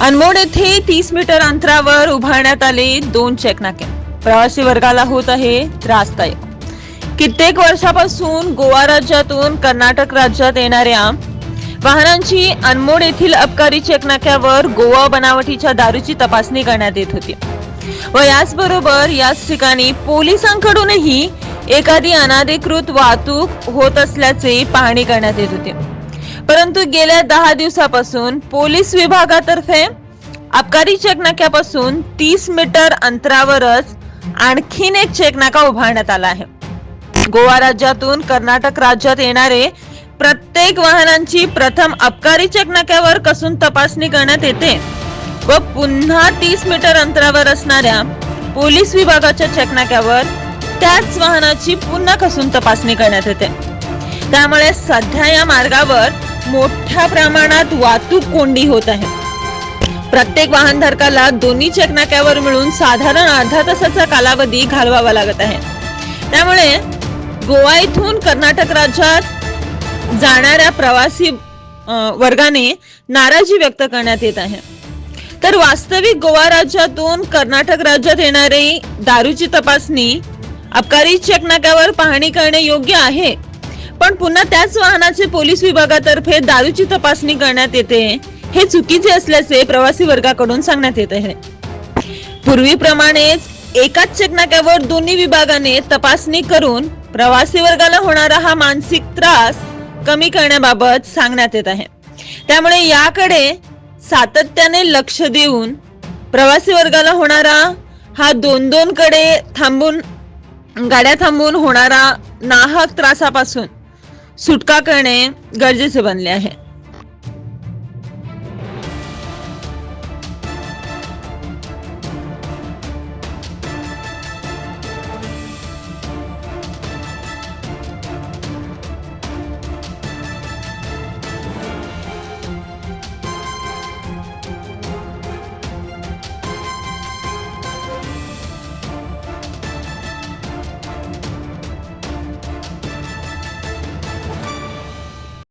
अनमोड येथे तीस मीटर अंतरावर उभारण्यात आले दोन चेकनाके. प्रवासी वर्गाला होत आहे त्रासदायक. कित्येक वर्षापासून गोवा राज्यातून कर्नाटक राज्यात येणाऱ्या वाहनांची अनमोड येथील अबकारी चेकनाक्यावर गोवा बनावटीच्या दारूची तपासणी करण्यात येत होती. व याचबरोबर याच ठिकाणी पोलिसांकडूनही एखादी अनाधिकृत वाहतूक होत असल्याचे पाहणी करण्यात येत होती. परंतु गेल्या दहा दिवसापासून पोलीस विभागातर्फे अबकारी चेकनाक्यापासून तीस मीटर अंतरावरच आणखीन एक चेकनाका उभारण्यात आला आहे. गोवा राज्यातून कर्नाटक राज्यात येणारे प्रत्येक वाहनांची प्रथम अबकारी चेकनाक्यावर कसून तपासणी करण्यात येते व पुन्हा तीस मीटर अंतरावर असणाऱ्या पोलीस विभागाच्या चेकनाक्यावर त्याच वाहनाची पुन्हा कसून तपासणी करण्यात येते. त्यामुळे सध्या या मार्गावर मोठ्या प्रमाणात वाहतूक कोंडी होत आहे. प्रत्येक वाहनधारकाला दोन्ही चेकनाक्यावर मिळून साधारण अर्धा तासाचा कालावधी घालवावा लागत आहे. त्यामुळे गोवा इथून कर्नाटक राज्यात जाणाऱ्या प्रवासी वर्गाने नाराजी व्यक्त करण्यात येत आहे. तर वास्तविक गोवा राज्यातून कर्नाटक राज्यात येणारी दारूची तपासणी अबकारी चेकनाक्यावर पाहणी करणे योग्य आहे? पण पुन्हा त्याच वाहनाचे पोलीस विभागातर्फे दारूची तपासणी करण्यात येते. हे चुकीचे असल्याचे प्रवासी वर्गाकडून सांगण्यात येत आहे. पूर्वीप्रमाणेच एकाच चेकनाक्यावर दोन्ही विभागाने तपासणी करून प्रवासी वर्गाला होणारा हा मानसिक त्रास कमी करण्याबाबत सांगण्यात येत आहे. त्यामुळे याकडे सातत्याने लक्ष देऊन प्रवासी वर्गाला होणारा हा दोन दोन कडे थांबून गाड्या थांबून होणारा नाहक त्रासापासून सुटका करणे गरजेचे बनले आहे.